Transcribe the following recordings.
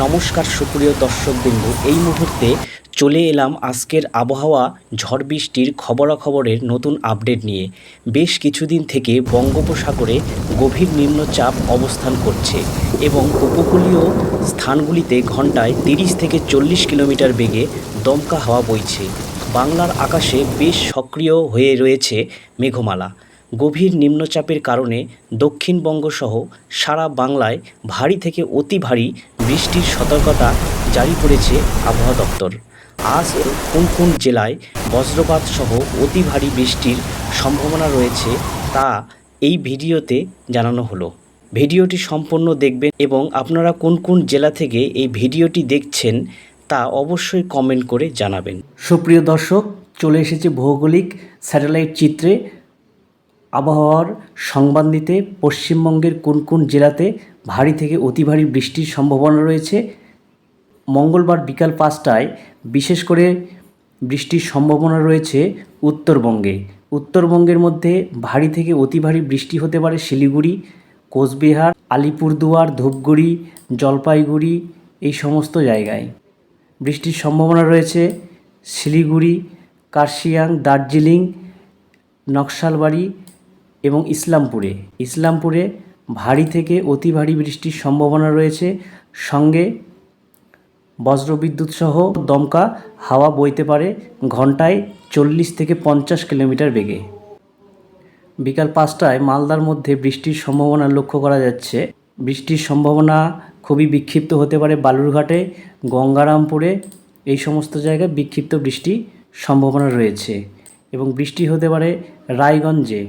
নমস্কার সুপ্রিয় দর্শকবৃন্দ। এই মুহূর্তে চলে এলাম আজকের আবহাওয়া, ঝড় বৃষ্টির খবরাখবরের নতুন আপডেট নিয়ে। বেশ কিছুদিন থেকে বঙ্গোপসাগরে গভীর নিম্নচাপ অবস্থান করছে এবং উপকূলীয় স্থানগুলিতে ঘন্টায় তিরিশ থেকে চল্লিশ কিলোমিটার বেগে দমকা হাওয়া বইছে। বাংলার আকাশে বেশ সক্রিয় হয়ে রয়েছে মেঘমালা। গভীর নিম্নচাপের কারণে দক্ষিণবঙ্গসহ সারা বাংলায় ভারী থেকে অতি ভারী বৃষ্টির সতর্কতা জারি করেছে আবহাওয়া দপ্তর। আজ কোন কোন জেলায় বজ্রপাত সহ অতি ভারী বৃষ্টির সম্ভাবনা রয়েছে তা এই ভিডিওতে জানানো হলো। ভিডিওটি সম্পূর্ণ দেখবেন এবং আপনারা কোন কোন জেলা থেকে এই ভিডিওটি দেখছেন তা অবশ্যই কমেন্ট করে জানাবেন। সুপ্রিয় দর্শক, চলে এসেছে ভৌগোলিক স্যাটেলাইট চিত্রে আবহাওয়ার সংবাদ দিতে পশ্চিমবঙ্গের কোন কোন জেলাতে ভারী থেকে অতি ভারী বৃষ্টির সম্ভাবনা রয়েছে। মঙ্গলবার বিকাল পাঁচটায় বিশেষ করে বৃষ্টির সম্ভাবনা রয়েছে উত্তরবঙ্গে। উত্তরবঙ্গের মধ্যে ভারী থেকে অতি ভারী বৃষ্টি হতে পারে শিলিগুড়ি, কোচবিহার, আলিপুরদুয়ার, ধূপগুড়ি, জলপাইগুড়ি এই সমস্ত জায়গায়। বৃষ্টির সম্ভাবনা রয়েছে শিলিগুড়ি, কার্শিয়াং, দার্জিলিং, নকশালবাড়ি এবং ইসলামপুরে। ইসলামপুরে ভারী থেকে অতি ভারী বৃষ্টির সম্ভাবনা রয়েছে। সঙ্গে বজ্রবিদ্যুৎ সহ দমকা, হাওয়া বইতে পারে ঘন্টায় চল্লিশ থেকে পঞ্চাশ কিলোমিটার বেগে। বিকাল পাঁচটায় মালদার মধ্যে বৃষ্টির সম্ভাবনা লক্ষ্য করা যাচ্ছে। বৃষ্টির সম্ভাবনা খুবই বিক্ষিপ্ত হতে পারে বালুরঘাটে, গঙ্গারামপুরে, এই সমস্ত জায়গায় বিক্ষিপ্ত বৃষ্টি সম্ভাবনা রয়েছে এবং বৃষ্টি হতে পারে রায়গঞ্জে।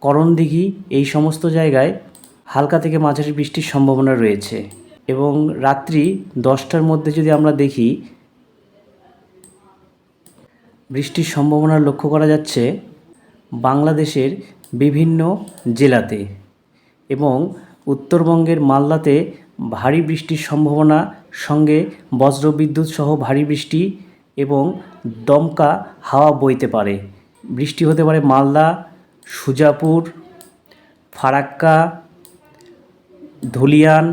করণদিঘি এই সমস্ত জায়গায় হালকা থেকে মাঝারি বৃষ্টির সম্ভাবনা রয়েছে এবং রাত্রি দশটার মধ্যে যদি আমরা দেখি, বৃষ্টির সম্ভাবনা লক্ষ্য করা যাচ্ছে বাংলাদেশের বিভিন্ন জেলাতে এবং উত্তরবঙ্গের মালদাতে ভারী বৃষ্টির সম্ভাবনা, সঙ্গে বজ্রবিদ্যুৎ সহ ভারী বৃষ্টি এবং দমকা হাওয়া বইতে পারে। বৃষ্টি হতে পারে মালদা সুজাপুর, ফারাক্কা, ধুলিয়ান,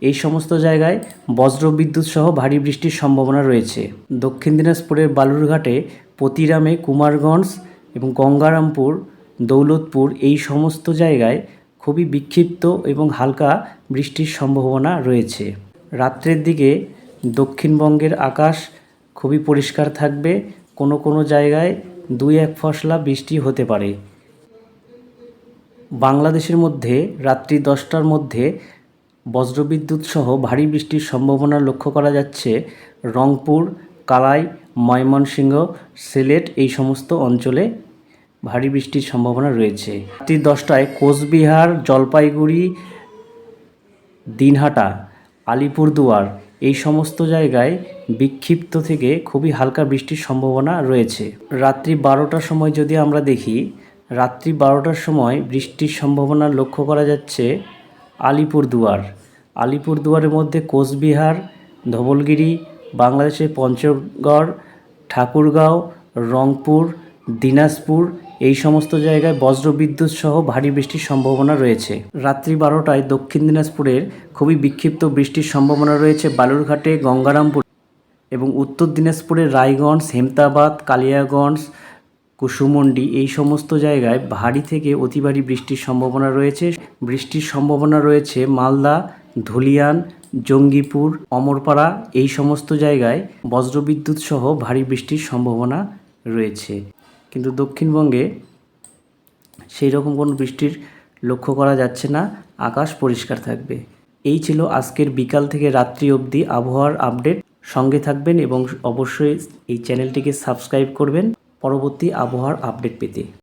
এই সমস্ত জায়গায় বজ্রবিদ্যুৎ সহ ভারী বৃষ্টির সম্ভাবনা রয়েছে। দক্ষিণ দিনাজপুরের বালুরঘাটে পতিরামে কুমারগঞ্জ এবং গঙ্গারামপুর, দৌলতপুর এই সমস্ত জায়গায় খুবই বিক্ষিপ্ত এবং হালকা বৃষ্টির সম্ভাবনা রয়েছে। রাত্রের দিকে দক্ষিণবঙ্গের আকাশ খুবই পরিষ্কার থাকবে। কোনো কোনো জায়গায় দুই এক ফসলা বৃষ্টি হতে পারে। বাংলাদেশের মধ্যে রাত্রি দশটার মধ্যে বজ্রবিদ্যুৎ সহ ভারী বৃষ্টির সম্ভাবনা লক্ষ্য করা যাচ্ছে রংপুর, কালাই, ময়মনসিংহ, সিলেট এই সমস্ত অঞ্চলে ভারী বৃষ্টির সম্ভাবনা রয়েছে। রাত্রি দশটায় কোচবিহার, জলপাইগুড়ি, দিনহাটা, আলিপুরদুয়ার এই সমস্ত জায়গায় বিক্ষিপ্ত থেকে খুবই হালকা বৃষ্টির সম্ভাবনা রয়েছে। রাত্রি বারোটার সময় যদি আমরা দেখি রাত্রি বারোটার সময় বৃষ্টির সম্ভাবনা লক্ষ্য করা যাচ্ছে আলিপুরদুয়ার। আলিপুরদুয়ারের মধ্যে কোচবিহার, ধবলগিরি, বাংলাদেশের পঞ্চগড়, ঠাকুরগাঁও, রংপুর, দিনাজপুর এই সমস্ত জায়গায় বজ্রবিদ্যুৎ সহ ভারী বৃষ্টির সম্ভাবনা রয়েছে। রাত্রি বারোটায় দক্ষিণ দিনাজপুরের খুবই বিক্ষিপ্ত বৃষ্টির সম্ভাবনা রয়েছে বালুরঘাটে, গঙ্গারামপুর এবং উত্তর দিনাজপুরের রায়গঞ্জ, হেমতাবাদ, কালিয়াগঞ্জ কুসুমন্ডি, এই সমস্ত জায়গায় ভারী থেকে অতি ভারী বৃষ্টির সম্ভাবনা রয়েছে। বৃষ্টির সম্ভাবনা রয়েছে মালদা, ধুলিয়ান, জঙ্গিপুর, অমরপাড়া, এই সমস্ত জায়গায় বজ্রবিদ্যুৎ সহ ভারী বৃষ্টির সম্ভাবনা রয়েছে। কিন্তু দক্ষিণবঙ্গে সেই রকম কোনো বৃষ্টির লক্ষ্য করা যাচ্ছে না, আকাশ পরিষ্কার থাকবে। এই ছিল আজকের বিকাল থেকে রাত্রি অবধি আবহাওয়ার আপডেট। সঙ্গে থাকবেন এবং অবশ্যই এই চ্যানেলটিকে সাবস্ক্রাইব করবেন। পরবর্তী আবহাওয়ার আপডেট পেতে।